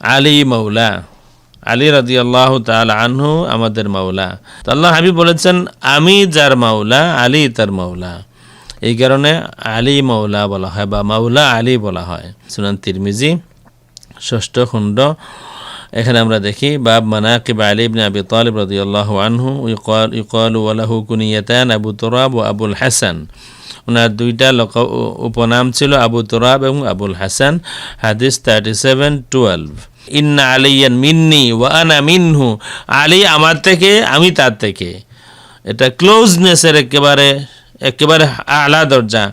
আলী মৌলা আলী রাদি আল্লাহ তাল আনহু আমাদের মাওলা। তো আল্লাহ হাবিব বলেছেন, আমি যার মাওলা, আলী তার মাওলা। এই কারণে আলী মাওলা বলা হয় বা মাওলা আলী বলা হয়। সুনান তিরমিজি, ষষ্ঠ খণ্ড। এখানে আমরা দেখি, বাব মানাকিব আলী ইবনে আবি তালিব রাদিয়াল্লাহু আনহু, ইকাল ইকাল ওয়ালাহু কুনিয়াতান আবু তোরাব ও আবুল হাসান। ওনার দুইটা লোক উপনাম ছিল আবু তোরাব এবং আবুল হাসান। হাদিস থার্টি সেভেন টুয়েলভ ইন্না আলিয়ান মিন্নি ওয়া আনা মিনহু। আলী আমার থেকে, আমি তার থেকে। এটা ক্লোজনেসের একেবারে একেবারে আলা দরজা।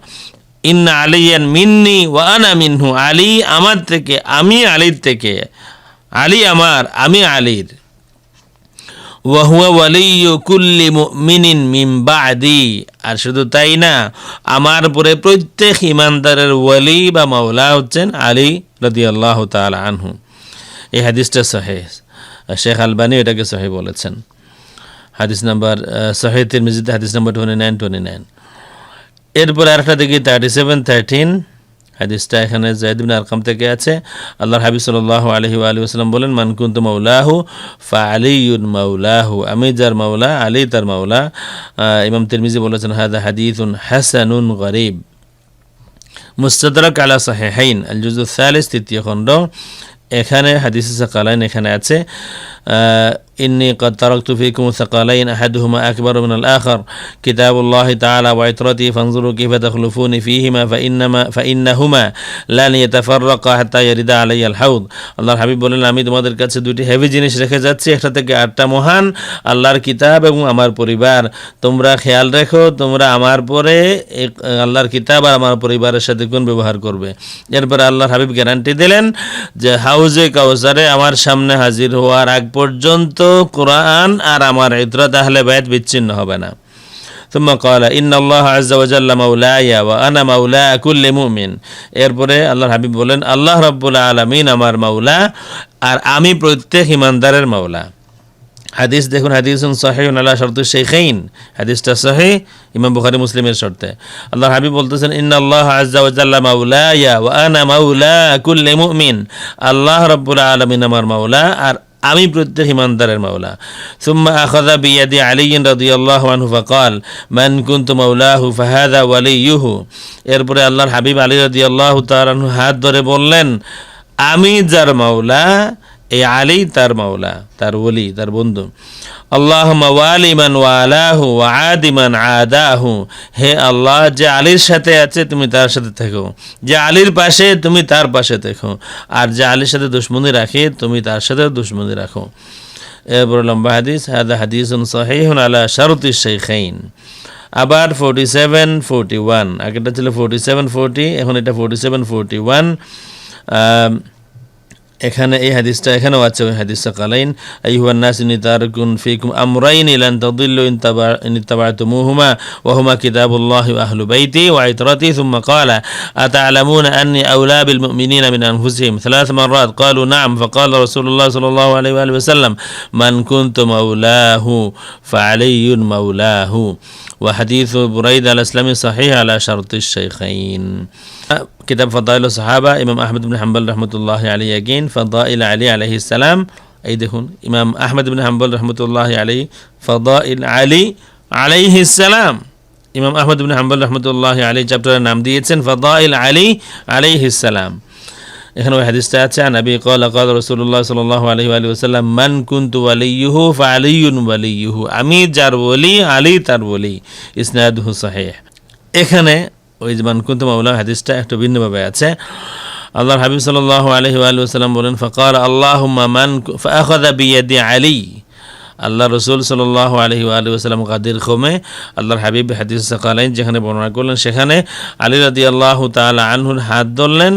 ইন্না আলিয়ান মিন্নি ওয়া আনা মিনহু। আলী আমার থেকে, আমি আলীর থেকে। আলী আমার, আমি আলীর। ওয়াহুয়া ওয়ালিয়ু কুল্লি মুমিনিন মিন বাদি। আর শুধু তাই না, আমার পরে প্রত্যেক ইমানদারের ওয়ালি বা মাওলা হচ্ছেন আলী রাদিয়াল্লাহু তাআলা আনহু। এই হাদিসটা সহে। শেখ আলবানি এটাকে সহে বলেছেন। হাদিস নাম্বার সহে তিরমিজিতে হাদিস number twenty nine twenty nine এরপরে আরেকটা দেখি থার্টি সেভেন থার্টিন হাদিসটা এখানে জায়দিন আরকাম থেকে আছে। আল্লাহর হাবিব সাল্লাহ আলহি আলী আসসালাম বলেন মানকুন্ত মৌলাহু ফা আলিউন মৌলাহু আমি যার মাওলা, আলী তার মাওলা। ইমাম তিরমিজি বলেছেন হাদা হাদিসুন হাসানুন গরিব। মুস্তদরক আলা সাহেহাইন আল জুজু সালিস, তৃতীয় খণ্ড। এখানে হাদিস কালাইন এখানে আছে إني قد تركت فيكم ثقلين أحدهما أكبر من الآخر كتاب الله تعالى وعترتي فانظروا كيف تخلفون فيهما فإنما فإنهما لن يتفرقا حتى يرد علي الحوض আল্লাহর হাবিব বলেন আমি তোমাদের কাছে দুটি হেভি জিনিস রেখে যাচ্ছি একটা থেকে আটটা মহান আল্লাহর কিতাব এবং আমার পরিবার তোমরা খেয়াল রেখো তোমরা আমার পরে আল্লাহর কিতাব আর আমার পরিবারের সাথে কোন ব্যবহার করবে এরপরে আল্লাহর হাবিব গ্যারান্টি দিলেন যে হাউজে কাউসারে আমার সামনে হাজির হওয়ার আগ পর্যন্ত কোরআন আর আমার ইতরত আহলে বাইত বিচ্ছিন্ন হবে না ثم قال إن الله عز وجل مولاي وأنا مولا كل مؤمن এরপরে আল্লাহর হাবিব বলেন আল্লাহ রাব্বুল আলামিন আমার মাওলা আর আমি প্রত্যেক ইমানদারের মাওলা হাদিস দেখুন হাদিস সহি আল্লাহ শর্ত শেখাইন হাদিসটা সহি ইমাম বুখারি মুসলিমের শর্তে আল্লাহ হাবিব বলতেছেন ইন আল্লাহ আজ্জা ওয়াজাল্লা মাউলায়া ওয়া আনা মাউলা কুল্লি মুমিন আল্লাহ রাব্বুল আলামিন আমার মাওলা আর আমি প্রত্যেক ইমানদারের মাওলা। সুম্মা আখাযা বিয়াদি আলী রাদিয়াল্লাহু আনহু ফাকাল, মান কুনতু মাওলাহু ফাহাদা ওয়ালিয়ুহু এরপরে আল্লাহর হাবিব আলী রাদিয়াল্লাহু তাআলা হাত ধরে বললেন, আমি যার মাওলা এই আলী তার মাওলা, তার ওলি, তার বন্ধু। আল্লাহ ওয়ালিমান ওয়ালাহু আদিমান আদাহু। হে আল্লাহ, যে আলীর সাথে আছে, তুমি তার সাথে থেকো। যে আলীর পাশে, তুমি তার পাশে থেকো। আর যে আলীর সাথে দুশ্মনী রাখে, তুমি তার সাথে দুশ্মনী রাখো। এরপর লম্বা হাদিস, হাদা হাদিস সাহিহুন আলা শারুতি শেখাইন আবার ফোরটি সেভেন ফোরটি ওয়ান আগেটা ছিল ফোরটি সেভেন ফোরটি এখন এটা ফোরটি সেভেন ফোরটি ওয়ান এখানে এই হাদিসটা এখানেও আছে ওই হাদিসটা কালাইন আইহুয়ান নাস ইনি তারকুন ফিকুম আমরাইন ইলান তাদিল্লু ইন তাবা ইন তাবাতুমুহুমা ওয়া হুমা কিতাবুল্লাহি ওয়া আহলু বাইতি ওয়া ইতরাতি থুম্মা ক্বালা আতা'লামুনা আন্নি আওলা বিল মুমিনিনা মিন আনফুসিহিম ثلاث مرات قالوا نعم فقال رسول الله صلى الله عليه وآله وسلم من كنت مولاه فعلي مولاه وحديث بريدة الأسلامي صحيح على شرط الشيخين কিতাব ফদাইল সাহাবা ইমাম আহমদ বিন হাম্বল রহমতুল্লাহ আলী আগিন ফদাইল আলী আলহি সালাম এই দেখুন ইমাম আহমদ বিন হাম্বল রহমতুল্লাহ আলী ফদাইল আলী আলাইহি সালাম ইমাম আহমদ বিন হাম্বল রহমতুল্লাহ আলী চ্যাপ্টারের নাম দিয়েছেন ফদাইল আলী আলাইহি সালাম এখানে ওই হাদিসটা আছে নবী কল কল রসুল্লাহ সাল আলহি আলী ওসাল্লাম মান কুন্তু আলিহু ফা আলিউন ওয়ালিয়ুহু। আমি যার বলি আলী তার বলি ইসনাদ হুসাহে এখানে ওই যে মান কুন্তু মাউলা হাদিসটা একটু ভিন্নভাবে আছে। আল্লাহর হাবিব সাল আলহি আলুসাল্লাম বলেন ফকর আল্লাহ মান ফাখাদা বিয়াদি আলী। আল্লাহ রসুল সাল্লাহ আলহি আলু আসসালাম কাদির খোমে আল্লাহর হাবিব হাদিস সাকালাইন যেখানে বর্ণনা করলেন সেখানে আলী রাদি আল্লাহ তালা আনহুর হাত ধরলেন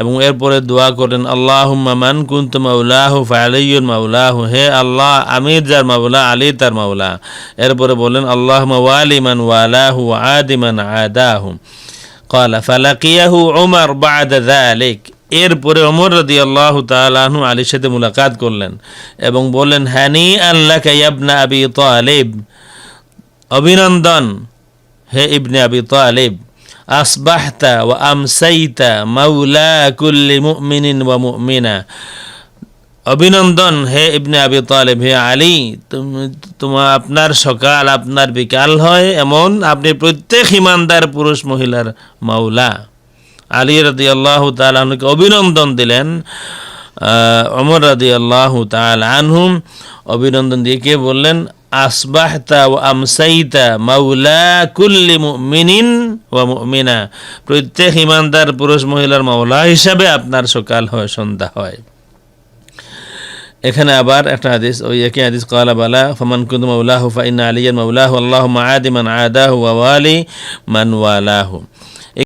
এবং এরপরে দোয়া করলেন আল্লাহ মান কুন্ত মাউলাহ ফালিউল মাউলাহ হে আল্লাহ আমির যার মাউলা আলী তার মাউলা এরপরে বললেন আল্লাহ ওয়ালিমান ওয়ালাহু আদিমান আদাহু قال فلقيه عمر بعد ذلك এরপরে অমর রদি আল্লাহ তালু আলীর সাথে মুলাকাত করলেন এবং বললেন, হানি আল্লাহ কাইয়াবনা আবি তালিব। অভিনন্দন, হে ইবনে আবি তালিব। আসবাহতা ও আমসাইতা মাউলা কুল্লি মুমিনিন ওয়া মুমিনা। অভিনন্দন, হে ইবনে আবি তালেব, হে আলী, তুমি তোমার আপনার সকাল আপনার বিকাল হয় এমন, আপনি প্রত্যেক ইমানদার পুরুষ মহিলার মাওলা। আলী রাদি আল্লাহ তালকে অভিনন্দন দিলেন অমর রাদি আল্লাহ আনহুম অভিনন্দন দিয়ে কে বললেন, আসবাহতা ও আমসাইতা মাওলা কুল্লি মুমিনিন ও মুমিনা। প্রত্যেক ইমানদার পুরুষ মহিলার মাওলা হিসাবে আপনার সকাল হয়, সন্ধ্যা হয়। এখানে আবার একটা হাদিস, ওই একই হাদিস কালা বালা ফমান কুন্দু মাউলাহু ফাইন আলিয়ান মাউলাহু আল্লাহ মাআদি মান আদাহু ওয়া ওয়ালি মান ওয়ালাহু।